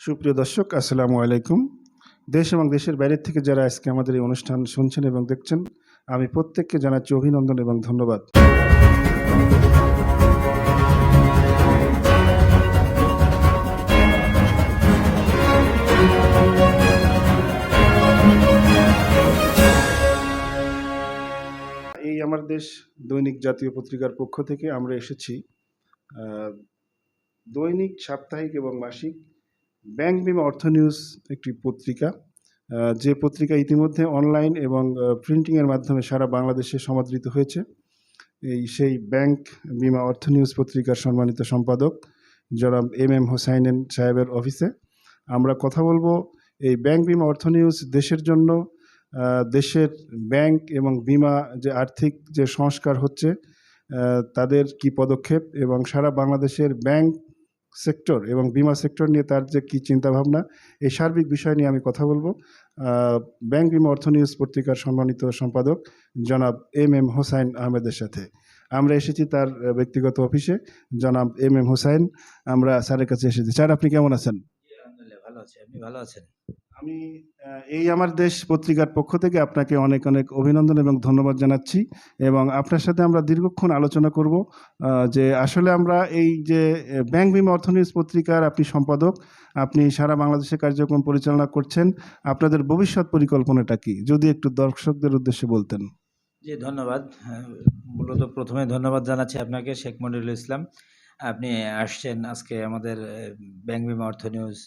সুপ্রিয় দর্শক, আসসালামু আলাইকুম। দেশ এবং দেশের বাইরের থেকে যারা আজকে আমাদের এই অনুষ্ঠান শুনছেন এবং দেখছেন, আমি প্রত্যেককে জানাচ্ছি অভিনন্দন এবং ধন্যবাদ। এই আমার দেশ দৈনিক জাতীয় পত্রিকার পক্ষ থেকে আমরা এসেছি দৈনিক, সাপ্তাহিক এবং মাসিক ব্যাংক বিমা অর্থ নিউজ একটি পত্রিকা যে পত্রিকা ইতিমধ্যে অনলাইন এবং প্রিন্টিংয়ের মাধ্যমে সারা বাংলাদেশে সমাদৃত হয়েছে। এই সেই ব্যাংক বিমা অর্থ নিউজ পত্রিকার সম্মানিত সম্পাদক জনাব এম এম হোসাইনেন সাহেবের অফিসে। আমরা কথা বলব এই ব্যাংক বিমা অর্থ নিউজ দেশের জন্য দেশের ব্যাংক এবং বিমা যে আর্থিক যে সংস্কার হচ্ছে তাদের কি পদক্ষেপ এবং সারা বাংলাদেশের ব্যাংক সেক্টর এবং বিমা সেক্টর নিয়ে তার যে কী চিন্তাভাবনা, এই সার্বিক বিষয় নিয়ে আমি কথা বলব। ব্যাংক বিমা অর্থ নিউজ পত্রিকার সম্মানিত সম্পাদক জনাব এম এম হোসাইন আহমেদের সাথে। আমরা এসেছি তার ব্যক্তিগত অফিসে। জনাব এম এম হোসাইন, আমরা স্যারের কাছে এসেছি। স্যার, আপনি কেমন আছেন? ভালো আছি। আপনি ভালো আছেন? আমি এই আমার দেশ পত্রিকার পক্ষ থেকে আপনাকে অনেক অনেক অভিনন্দন এবং ধন্যবাদ জানাচ্ছি এবং আপনার সাথে আমরা দীর্ঘক্ষণ আলোচনা করব যে আসলে আমরা এই যে ব্যাংক বিমা অর্থনীতি পত্রিকার আপনি সম্পাদক, আপনি সারা বাংলাদেশে কার্যক্রম পরিচালনা করছেন, আপনাদের ভবিষ্যৎ পরিকল্পনাটা কি? যদি একটু দর্শকদের উদ্দেশ্যে বলতেন। জি, ধন্যবাদ। মূলত প্রথমে ধন্যবাদ জানাচ্ছি আপনাকে, শেখ মনিরুল ইসলাম। আপনি আসছেন আজকে আমাদের ব্যাংক বিমা অর্থ নিউজ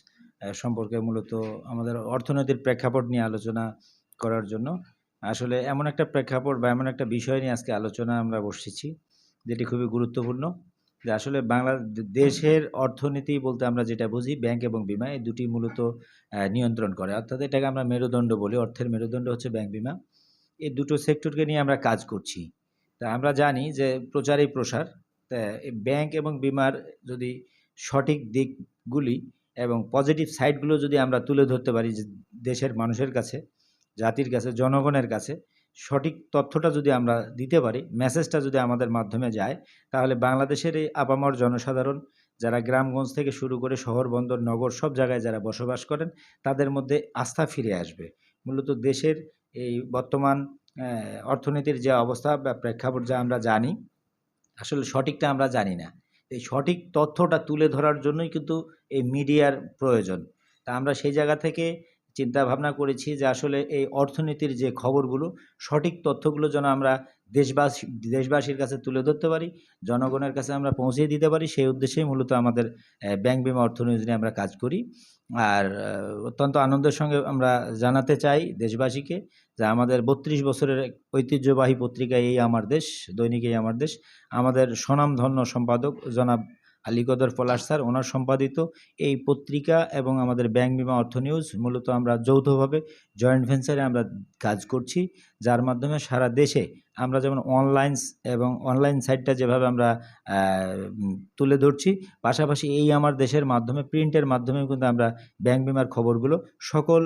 সম্পর্কে মূলত আমাদের অর্থনৈতিক প্রেক্ষাপট নিয়ে আলোচনা করার জন্য। আসলে এমন একটা প্রেক্ষাপট বা এমন একটা বিষয় নিয়ে আজকে আলোচনা আমরা বসেছি, যেটি খুবই গুরুত্বপূর্ণ। যে আসলে বাংলা দেশের অর্থনীতি বলতে আমরা যেটা বুঝি, ব্যাংক এবং বিমা, এই দুটি মূলত নিয়ন্ত্রণ করে। অর্থাৎ এটাকে আমরা মেরুদণ্ড বলি, অর্থের মেরুদণ্ড হচ্ছে ব্যাংক বিমা। এই দুটো সেক্টরকে নিয়ে আমরা কাজ করছি। তা আমরা জানি যে প্রচারই প্রসার। তা ব্যাংক এবং বিমার যদি সঠিক দিকগুলি এবং পজিটিভ সাইডগুলো যদি আমরা তুলে ধরতে পারি দেশের মানুষের কাছে, জাতির কাছে, জনগণের কাছে, সঠিক তথ্যটা যদি আমরা দিতে পারি মেসেজটা যদি আমাদের মাধ্যমে যায়, তাহলে বাংলাদেশের এই আপামর জনসাধারণ, যারা গ্রামগঞ্জ থেকে শুরু করে শহর, বন্দর, নগর, সব জায়গায় যারা বসবাস করেন, তাদের মধ্যে আস্থা ফিরে আসবে। মূলত দেশের এই বর্তমান অর্থনীতির যে অবস্থা বা প্রেক্ষাপট যা আমরা জানি, আসলে সঠিকটা আমরা জানি না। এই সঠিক তথ্যটা তুলে ধরার জন্যই কিন্তু এই মিডিয়ার প্রয়োজন। তা আমরা সেই জায়গা থেকে চিন্তা ভাবনা করেছি যে আসলে এই অর্থনীতির যে খবরগুলো, সঠিক তথ্যগুলো যেন আমরা দেশবাসী, দেশবাসীর কাছে তুলে ধরতে পারি, জনগণের কাছে আমরা পৌঁছে দিতে পারি, সেই উদ্দেশ্যেই মূলত আমাদের ব্যাংক বিমা অর্থনীতি নিয়ে আমরা কাজ করি। আর অত্যন্ত আনন্দের সঙ্গে আমরা জানাতে চাই দেশবাসীকে যে আমাদের বত্রিশ বছরের ঐতিহ্যবাহী পত্রিকা এই আমার দেশ, দৈনিক এই আমার দেশ। আমাদের স্বনামধন্য সম্পাদক জনাব আলিকদর পলাশ স্যার, ওনার সম্পাদিত এই পত্রিকা এবং আমাদের ব্যাংক বিমা অর্থ নিউজ মূলত আমরা যৌথভাবে জয়েন্ট ভেঞ্চারে আমরা কাজ করছি, যার মাধ্যমে সারা দেশে আমরা যেমন অনলাইন এবং অনলাইন সাইটটা যেভাবে আমরা তুলে ধরছি, পাশাপাশি এই আমার দেশের মাধ্যমে, প্রিন্টের মাধ্যমে কিন্তু আমরা ব্যাংক বিমার খবরগুলো সকল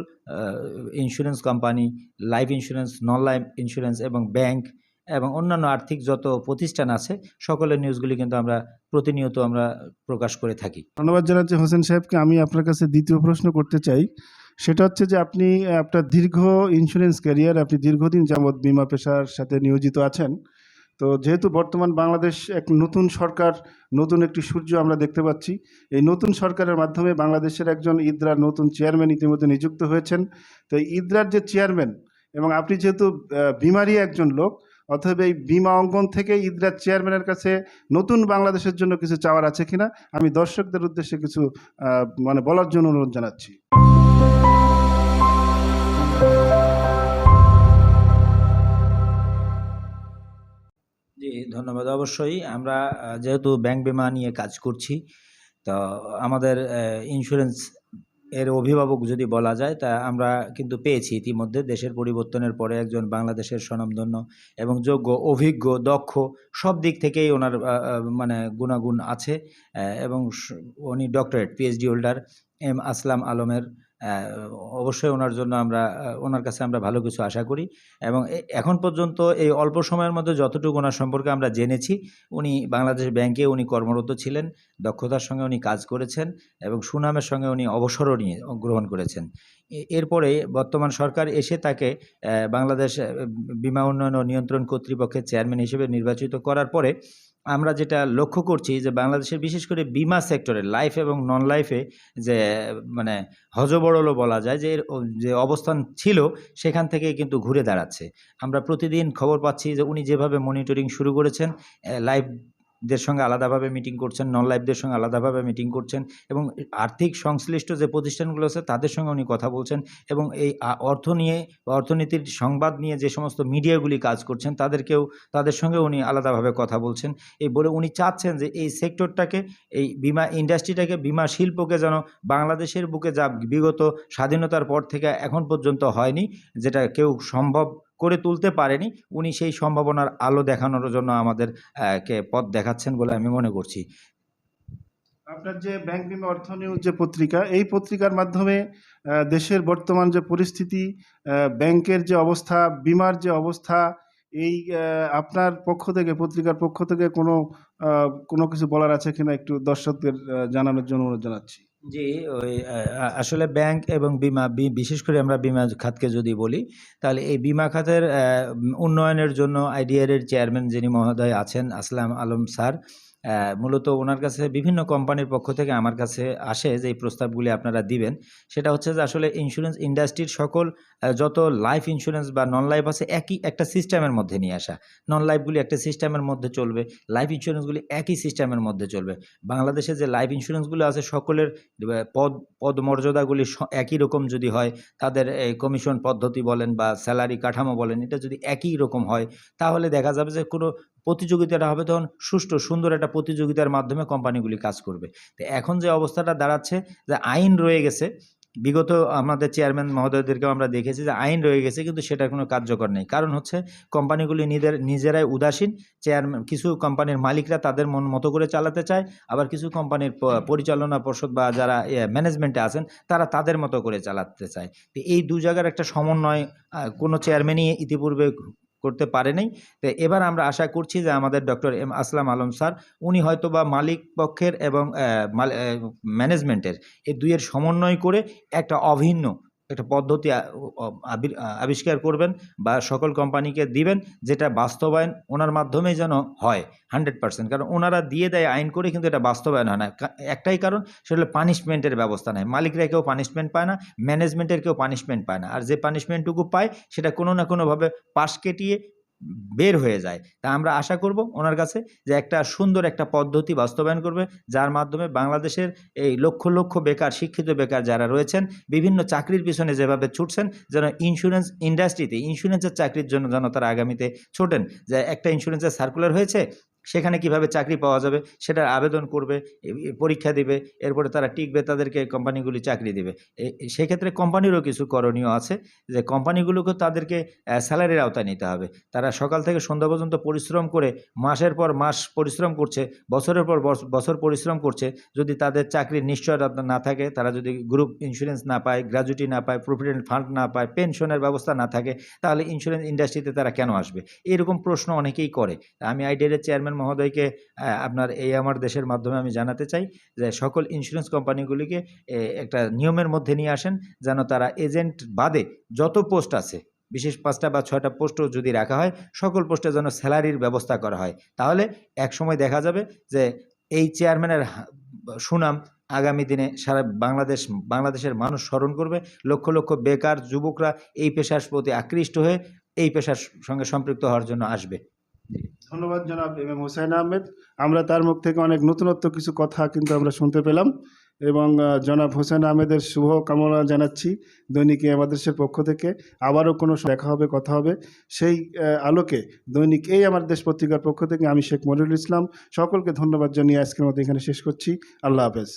insurance company life insurance non life insurance এবং ব্যাংক এবং অন্যান্য আর্থিক যত প্রতিষ্ঠান আছে, সকলের নিউজগুলি কিন্তু আমরা প্রতিনিয়ত আমরা প্রকাশ করে থাকি। ধন্যবাদ জানাচ্ছি হোসেন সাহেবকে। আমি আপনার কাছে দ্বিতীয় প্রশ্ন করতে চাই। সেটা হচ্ছে যে আপনি, আপনার দীর্ঘ ইন্স্যুরেন্স ক্যারিয়ার আপনি দীর্ঘদিন যাবৎ বিমা পেশার সাথে নিয়োজিত আছেন। তো যেহেতু বর্তমান বাংলাদেশ এক নতুন সরকার, নতুন একটি সূর্য আমরা দেখতে পাচ্ছি। এই নতুন সরকারের মাধ্যমে বাংলাদেশের একজন ইদ্রার নতুন চেয়ারম্যান ইতিমধ্যে নিযুক্ত হয়েছেন। তো ইদ্রার যে চেয়ারম্যান এবং আপনি যেহেতু বিমারই একজন লোক অতএব এই বিমা অঙ্গন থেকে ইদ্রার চেয়ারম্যানের কাছে নতুন বাংলাদেশের জন্য কিছু চাওয়ার আছে কিনা, আমি দর্শকদের উদ্দেশ্যে কিছু মানে বলার জন্য অনুরোধ জানাচ্ছি। জি, ধন্যবাদ। অবশ্যই আমরা যেহেতু ব্যাংক বিমা নিয়ে কাজ করছি, তো আমাদের ইন্স্যুরেন্স এর অভিভাবক যদি বলা যায়, তা আমরা কিন্তু পেয়েছি ইতিমধ্যে। দেশের পরিবর্তনের পরে একজন বাংলাদেশের স্বনামধন্য এবং যোগ্য, অভিজ্ঞ, দক্ষ সব দিক থেকেই ওনার মানে গুণাগুণ আছে। এবং উনি doctorate, PhD holder M Aslam আলমের অবশ্যই ওনার জন্য আমরা ওনার কাছে আমরা ভালো কিছু আশা করি। এবং এখন পর্যন্ত এই অল্প সময়ের মধ্যে যতটুকু ওনার সম্পর্কে আমরা জেনেছি, উনি বাংলাদেশ ব্যাংকে উনি কর্মরত ছিলেন, দক্ষতার সঙ্গে উনি কাজ করেছেন এবং সুনামের সঙ্গে উনি অবসরও নিয়ে গ্রহণ করেছেন। এরপরে বর্তমান সরকার এসে তাকে বাংলাদেশ বিমা উন্নয়ন ও নিয়ন্ত্রণ কর্তৃপক্ষের চেয়ারম্যান হিসেবে নির্বাচিত করার পরে আমরা যেটা লক্ষ্য করছি যে বাংলাদেশের বিশেষ করে বিমা সেক্টরে লাইফ এবং নন লাইফে যে মানে হজবড়লো বলা যায় যে যে অবস্থান ছিল সেখান থেকে কিন্তু ঘুরে দাঁড়াচ্ছে। আমরা প্রতিদিন খবর পাচ্ছি যে উনি যেভাবে মনিটরিং শুরু করেছেন লাইভদের সঙ্গে আলাদাভাবে মিটিং করছেন নন লাইভদের সঙ্গে আলাদাভাবে মিটিং করছেন এবং আর্থিক সংশ্লিষ্ট যে প্রতিষ্ঠানগুলো আছে তাদের সঙ্গে উনি কথা বলছেন এবং এই অর্থ নিয়ে, অর্থনীতির সংবাদ নিয়ে যে সমস্ত মিডিয়াগুলি কাজ করছেন তাদেরকেও, তাদের সঙ্গে উনি আলাদাভাবে কথা বলছেন। এই বলে উনি চাচ্ছেন যে এই সেক্টরটাকে এই বিমা ইন্ডাস্ট্রিটাকে বিমা শিল্পকে যেন বাংলাদেশের বুকে যা বিগত স্বাধীনতার পর থেকে এখন পর্যন্ত হয়নি, যেটা কেউ সম্ভব করে তুলতে পারেনি। উনি সেই সম্ভাবনার আলো দেখানোর জন্য আমাদের কে পথ দেখাচ্ছেন বলে আমি মনে করছি। আপনার যে ব্যাংক বিমা অর্থ নিউজ যে পত্রিকা, এই পত্রিকার মাধ্যমে দেশের বর্তমান যে পরিস্থিতি ব্যাংকের যে অবস্থা, বিমার যে অবস্থা, এই আপনার পক্ষ থেকে, পত্রিকার পক্ষ থেকে কোনো কোনো কিছু বলার আছে কিনা একটু দর্শকদের জানানোর জন্য অনুরোধ জানাচ্ছি। জি, ওই আসলে ব্যাংক এবং বিমা বিশেষ করে আমরা বিমা খাতকে যদি বলি, তাহলে এই বিমা খাতের উন্নয়নের জন্য আইডিআর এর চেয়ারম্যান যিনি মহোদয় আছেন, আসলাম আলম স্যার মূলত ওনার কাছে বিভিন্ন কোম্পানির পক্ষ থেকে আমার কাছে আসে যে এই প্রস্তাবগুলি আপনারা দিবেন। সেটা হচ্ছে যে আসলে ইন্স্যুরেন্স ইন্ডাস্ট্রির সকল যত লাইফ ইন্স্যুরেন্স বা নন লাইফ আছে, একই একটা সিস্টেমের মধ্যে নিয়ে আসা। নন লাইফগুলি একটা সিস্টেমের মধ্যে চলবে লাইফ ইন্স্যুরেন্সগুলি একই সিস্টেমের মধ্যে চলবে। বাংলাদেশে যে লাইফ ইন্স্যুরেন্সগুলো আছে, সকলের পদ পদ মর্যাদাগুলি স- একই রকম যদি হয়, তাদের এই কমিশন পদ্ধতি বলেন বা স্যালারি কাঠামো বলেন, এটা যদি একই রকম হয়, তাহলে দেখা যাবে যে কোনো প্রতিযোগিতাটা হবে তখন সুষ্ঠু, সুন্দর একটা প্রতিযোগিতার মাধ্যমে কোম্পানিগুলি কাজ করবে। তো এখন যে অবস্থাটা দাঁড়াচ্ছে, যে আইন রয়ে গেছে, বিগত আমাদের চেয়ারম্যান মহোদয়দেরকেও আমরা দেখেছি যে আইন রয়ে গেছে, কিন্তু সেটার কোনো কার্যকর নেই। কারণ হচ্ছে, কোম্পানিগুলি নিজের, নিজেরাই উদাসীন, চেয়ারম্যান, কিছু কোম্পানির মালিকরা তাদের মন মতো করে চালাতে চায়, আবার কিছু কোম্পানির পরিচালনা পর্ষদ বা যারা ম্যানেজমেন্টে আছেন, তারা তাদের মতো করে চালাতে চায়। তো এই দু জায়গার একটা সমন্বয় কোনো চেয়ারম্যানই ইতিপূর্বে করতে পারেনি তো এবার আমরা আশা করছি যে আমাদের doctor M Aslam Alam sir, উনি হয়তো বা মালিক পক্ষের এবং ম্যানেজমেন্টের এই দুইয়ের সমন্বয় করে একটা অভিন্ন একটা পদ্ধতি আবিষ্কার করবেন বা সকল কোম্পানিকে দিবেন যেটা বাস্তবায়ন ওনার মাধ্যমেই যেন হয় হান্ড্রেড পার্সেন্ট কারণ ওনারা দিয়ে দেয় আইন করে কিন্তু এটা বাস্তবায়ন হয় না। একটাই কারণ সেটা হলো পানিশমেন্টের ব্যবস্থা নেয়। মালিকরা কেউ পানিশমেন্ট পায় না ম্যানেজমেন্টের কেউ পানিশমেন্ট পায় না। আর যে পানিশমেন্টটুকু পায় সেটা কোনো না কোনোভাবে পাশ কেটিয়ে বের হয়ে যায়। তা আমরা আশা করব ওনার কাছে যে একটা সুন্দর একটা পদ্ধতি বাস্তবায়ন করবে, যার মাধ্যমে বাংলাদেশের এই লক্ষ লক্ষ বেকার, শিক্ষিত বেকার যারা রয়েছেন, বিভিন্ন চাকরির পিছনে যেভাবে ছুটছেন, যেন ইন্স্যুরেন্স ইন্ডাস্ট্রিতে ইন্স্যুরেন্সের চাকরির জন্য যেন তারা আগামীতে ছোটেন। যে একটা ইন্স্যুরেন্সের সার্কুলার হয়েছে সেখানে কীভাবে চাকরি পাওয়া যাবে সেটার আবেদন করবে পরীক্ষা দিবে, এরপরে তারা টিকবে, তাদেরকে কোম্পানিগুলি চাকরি দেবে। সেক্ষেত্রে কোম্পানিরও কিছু করণীয় আছে যে কোম্পানিগুলোকে তাদেরকে স্যালারির আওতায় নিতে হবে। তারা সকাল থেকে সন্ধ্যা পর্যন্ত পরিশ্রম করে মাসের পর মাস পরিশ্রম করছে, বছরের পর বছ- বছর পরিশ্রম করছে, যদি তাদের চাকরির নিশ্চয়তা না থাকে, তারা যদি গ্রুপ ইন্স্যুরেন্স না পায় গ্র্যাজুইটি না পায় প্রভিডেন্ট ফান্ড না পায় পেনশনের ব্যবস্থা না থাকে, তাহলে ইন্স্যুরেন্স ইন্ডাস্ট্রিতে তারা কেন আসবে? এরকম প্রশ্ন অনেকেই করে। আমি আইডিয়ার চেয়ারম্যান মহোদয়কে আপনার এই আমার দেশের মাধ্যমে আমি জানাতে চাই যে সকল ইন্স্যুরেন্স কোম্পানিগুলিকে একটা নিয়মের মধ্যে নিয়ে আসেন যেন তারা এজেন্ট বাদে যত পোস্ট আছে, বিশেষ পাঁচটা বা ছয়টা পোস্টও যদি রাখা হয়, সকল পোস্টে যেন স্যালারির ব্যবস্থা করা হয়। তাহলে এক সময় দেখা যাবে যে এই চেয়ারম্যানের সুনাম আগামী দিনে সারা বাংলাদেশ, বাংলাদেশের মানুষ স্মরণ করবে। লক্ষ লক্ষ বেকার যুবকরা এই পেশার প্রতি আকৃষ্ট হয়ে এই পেশার সঙ্গে সম্পৃক্ত হওয়ার জন্য আসবে। ধন্যবাদ জনাব এম এম হোসেন আহমেদ। আমরা তার মুখ থেকে অনেক নতুনত্ব কিছু কথা কিন্তু আমরা শুনতে পেলাম এবং জনাব হোসেন আহমেদের শুভ কামনা জানাচ্ছি দৈনিক আমাদের পক্ষ থেকে। আবারও কোনো দেখা হবে, কথা হবে। সেই আলোকে দৈনিক এই আমার দেশ পত্রিকার পক্ষ থেকে আমি শেখ মনিরুল ইসলাম। সকলকে ধন্যবাদ জানিয়ে আজকের মতো এখানে শেষ করছি। আল্লাহ হাফেজ।